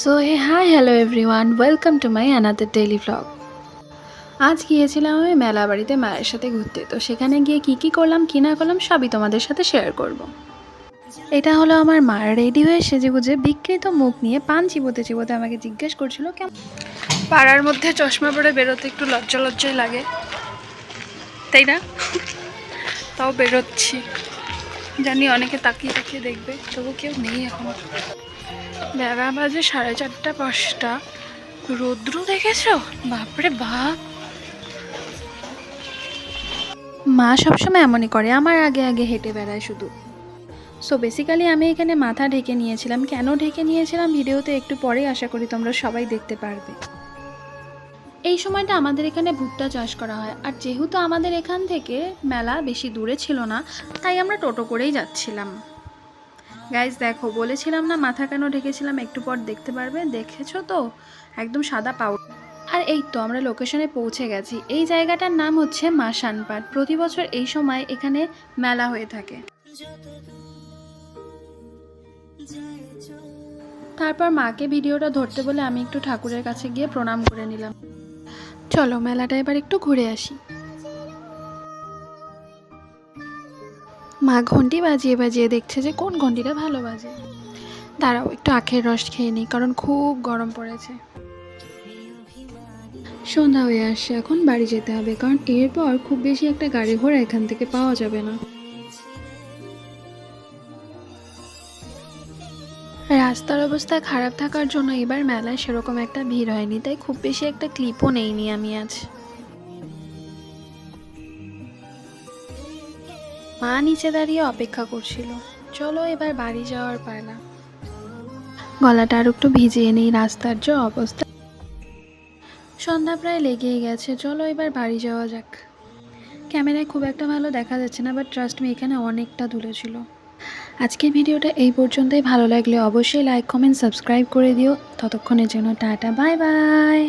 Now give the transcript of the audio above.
So hey hi hello everyone welcome to my another daily vlog আজ গিয়েছিলাম আমি মেলা বাড়িতে মায়ের সাথে ঘুরতে। তো সেখানে গিয়ে কি কি করলাম, কি না করলাম, সবই তোমাদের সাথে শেয়ার করব। এটা হলো আমার মা রেডি হয়ে সেজে গুজে বিকৃত মুখ নিয়ে পান চিবোতে চিবোতে আমাকে জিজ্ঞেস করছিল কেমন পাড়ার মধ্যে চশমা পরে বেরোতে একটু লজ্জা লজ্জাই লাগে। তাই না? তাও বেরোচ্ছি। জানি অনেকে তাকিয়ে তাকিয়ে দেখবে, তবু কেউ নেই এখন। বেলা বাজে সাড়ে চারটা পাঁচটা। রৌদ্র দেখেছ? বাপরে বাপ! মা সবসময় এমনই করে, আমার আগে আগে হেঁটে বেড়ায় শুধু। সো বেসিক্যালি আমি এখানে মাথা ঢেকে নিয়েছিলাম। কেন ঢেকে নিয়েছিলাম? ভিডিওতে একটু পরেই আশা করি তোমরা সবাই দেখতে পারবে। এই সময়টা আমাদের এখানে ভুট্টা চাষ করা হয়। আর যেহেতু আমাদের এখান থেকে মেলা বেশি দূরে ছিল না, তাই আমরা টোটো করেই যাচ্ছিলাম। গাইজ দেখো, বলেছিলাম না মাথা কেন ঢেকেছিলাম? একটু পর দেখতে পারবে। দেখেছ তো? একদম সাদা পাউড আর এই তো আমরা লোকেশনে পৌঁছে গেছি। এই জায়গাটার নাম হচ্ছে মাসানপাট প্রতি বছর এই সময় এখানে মেলা হয়ে থাকে। তারপর মাকে ভিডিওটা ধরতে বলে আমি একটু ঠাকুরের কাছে গিয়ে প্রণাম করে নিলাম। চলো মেলাটা এবার একটু ঘুরে আসি। মা ঘন্টি বাজিয়ে বাজিয়ে দেখছে যে কোন ঘন্টিটা ভালো বাজে দাঁড়াও, একটু আখের রস খেয়ে নিই, কারণ খুব গরম পড়েছে। সন্ধ্যা হয়ে আসছে, এখন বাড়ি যেতে হবে, কারণ এরপর খুব বেশি একটা গাড়ি ঘোড়া এখান থেকে পাওয়া যাবে না। রাস্তার অবস্থা খারাপ থাকার জন্য এবার মেলায় সেরকম একটা ভিড় হয়নি, তাই খুব বেশি একটা ক্লিপও নেইনি আমি আজ। মা নিচে দাঁড়িয়ে অপেক্ষা করছিল। চলো এবার বাড়ি যাওয়ার পালা। গলাটা আর একটু ভিজিয়ে নেই রাস্তার যে অবস্থা। সন্ধ্যা প্রায় লেগেই গেছে, চলো এবার বাড়ি যাওয়া যাক। ক্যামেরায় খুব একটা ভালো দেখা যাচ্ছে না বাট ট্রাস্ট মি এখানে অনেকটা দূরে ছিল। আজকের ভিডিওটা এই পর্যন্তই। ভালো লাগলে অবশ্যই লাইক কমেন্ট সাবস্ক্রাইব করে দিও। ততক্ষণের জন্য টাটা বাই বাই